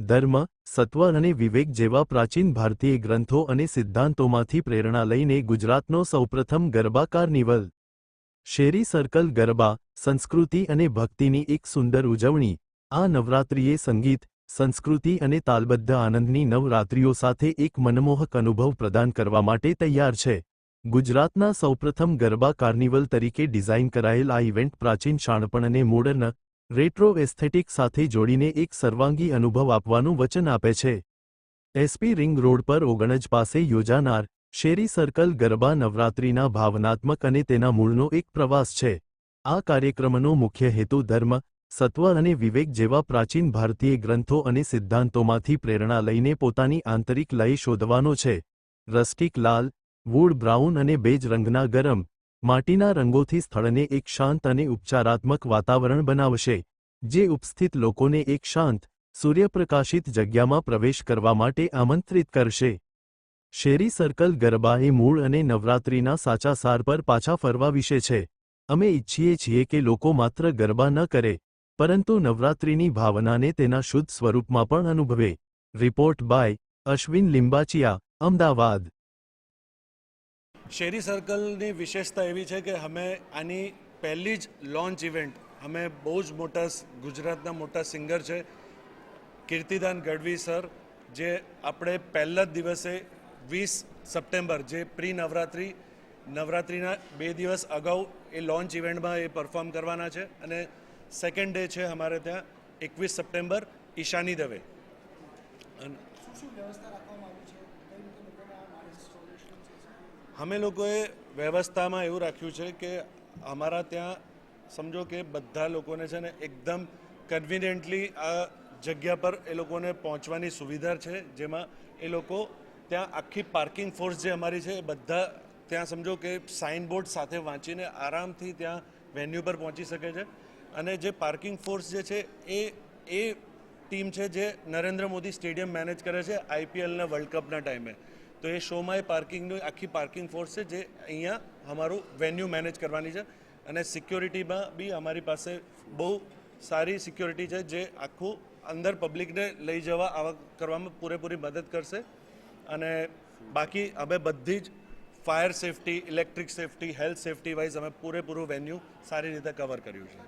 ધર્મ, સત્વ અને વિવેક જેવા પ્રાચીન ભારતીય ગ્રંથો અને સિદ્ધાંતોમાંથી પ્રેરણા લઈને ગુજરાતનો સૌપ્રથમ ગરબા કાર્નિવલ. શેરી સર્કલ ગરબા, સંસ્કૃતિ અને ભક્તિની એક સુંદર ઉજવણી. આ નવરાત્રિએ સંગીત, સંસ્કૃતિ અને તાલબદ્ધ આનંદની નવરાત્રિઓ સાથે એક મનમોહક અનુભવ પ્રદાન કરવા માટે તૈયાર છે. ગુજરાતના સૌપ્રથમ ગરબા કાર્નિવલ તરીકે ડિઝાઇન કરાયેલ આ ઇવેન્ટ પ્રાચીન શાણપણ અને મોડર્ન રેટ્રો એસ્થેટિક સાથે જોડીને એક સર્વાંગી અનુભવ આપવાનું વચન આપે છે. એસપી રિંગ રોડ પર ઓગણજ પાસે યોજાનાર શેરી સર્કલ ગરબા નવરાત્રિના ભાવનાત્મક અને તેના મૂળનો એક પ્રવાસ છે. આ કાર્યક્રમનો મુખ્ય હેતુ ધર્મ, સત્વ અને વિવેક જેવા પ્રાચીન ભારતીય ગ્રંથો અને સિદ્ધાંતોમાંથી પ્રેરણા લઈને પોતાની આંતરિક લય શોધવાનો છે. રસ્ટિક લાલ, વૂડ બ્રાઉન અને બેજ રંગના ગરમ માટીના રંગોથી સ્થળને એક શાંત અને ઉપચારાત્મક વાતાવરણ બનાવશે, જે ઉપસ્થિત લોકોને એક શાંત, સૂર્યપ્રકાશિત જગ્યામાં પ્રવેશ કરવા માટે આમંત્રિત કરશે. શેરી સર્કલ ગરબા એ મૂળ અને નવરાત્રિના સાચા સાર પર પાછા ફરવા વિશે છે. અમે ઈચ્છીએ છીએ કે લોકો માત્ર ગરબા ન કરે, પરંતુ નવરાત્રિની ભાવનાને તેના શુદ્ધ સ્વરૂપમાં પણ અનુભવે. Report by Ashwin Limbachiya, Ahmedabad. શેરી સર્કલની વિશેષતા એવી છે કે અમે આની પહેલી જ લોન્ચ ઇવેન્ટ અમે બહુ જ મોટા ગુજરાતના મોટા સિંગર છે, કીર્તિદાન ગઢવી સર, જે આપણે પહેલા જ દિવસે વીસ સપ્ટેમ્બર, જે પ્રી નવરાત્રિ નવરાત્રિના બે દિવસ અગાઉ એ લોન્ચ ઇવેન્ટમાં એ પરફોર્મ કરવાના છે અને સેકન્ડ ડે છે અમારે ત્યાં, એકવીસ સપ્ટેમ્બર, ઈશાની દવે. અને અમે લોકોએ વ્યવસ્થામાં એવું રાખ્યું છે કે અમારા ત્યાં સમજો કે બધા લોકોને છે ને એકદમ કન્વિનિયન્ટલી આ જગ્યા પર એ લોકોને પહોંચવાની સુવિધા છે જેમાં એ લોકો ત્યાં આખી પાર્કિંગ ફોર્સ જે અમારી છે એ બધા ત્યાં સમજો કે સાઇનબોર્ડ સાથે વાંચીને આરામથી ત્યાં વેન્યુ પર પહોંચી શકે છે અને જે પાર્કિંગ ફોર્સ જે છે એ એ ટીમ છે જે નરેન્દ્ર મોદી સ્ટેડિયમ મેનેજ કરે છે આઈપીએલના વર્લ્ડ કપના ટાઈમે. તો એ શોમાં એ પાર્કિંગની આખી પાર્કિંગ ફોર્સ છે જે અહીંયા અમારું વેન્યુ મેનેજ કરવાની છે. અને સિક્યોરિટીમાં બી અમારી પાસે બહુ સારી સિક્યોરિટી છે જે આખું અંદર પબ્લિકને લઈ જવા આવા કરવામાં પૂરેપૂરી મદદ કરશે. અને બાકી અમે બધી જ fire safety electric safety health safety wise અમે પૂરેપૂરું વેન્યુ સારી રીતે કવર કર્યું છે.